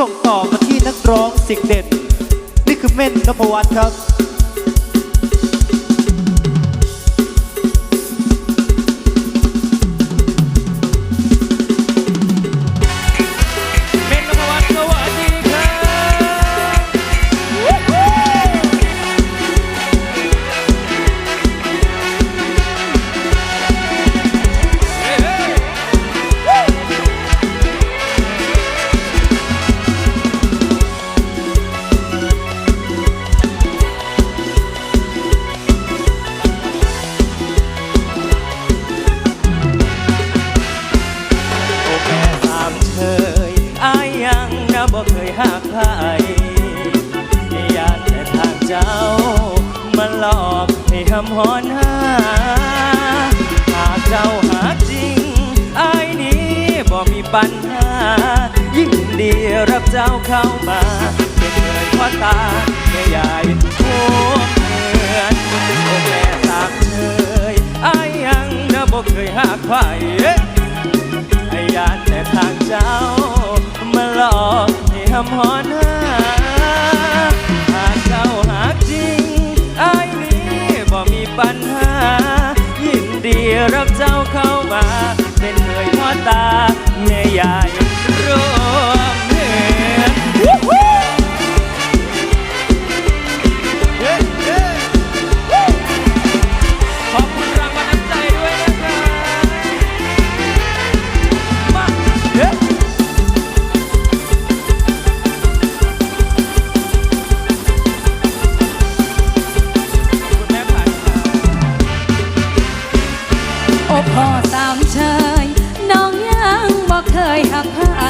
ส่งต่อมาที่นักร้องเสิ่งเด่น นี่คือเม่นนพวัตครับ บ่เคยหักใครยานแต่ทางเจ้า มาหลอกให้คำหอนหา หากเจ้าหากจริงอายนี้บ่มีปัญหา ยิ่งดีรับเจ้าเข้ามาเป็นเงินพ่อตาแม่ยายทุกเดือนโอ้แม่สามเชยอายยังนะบ่เคยหักใครไอ้ยานแต่ทางเจ้าำหอนหาหากเจ้าหากจริงไอ้นี้บ่มีปัญหา ยินดีรับเจ้าเข้ามา เป็นเคยพ่อตาแม่ยายามเชยน้องยังบอกเคยหักใคร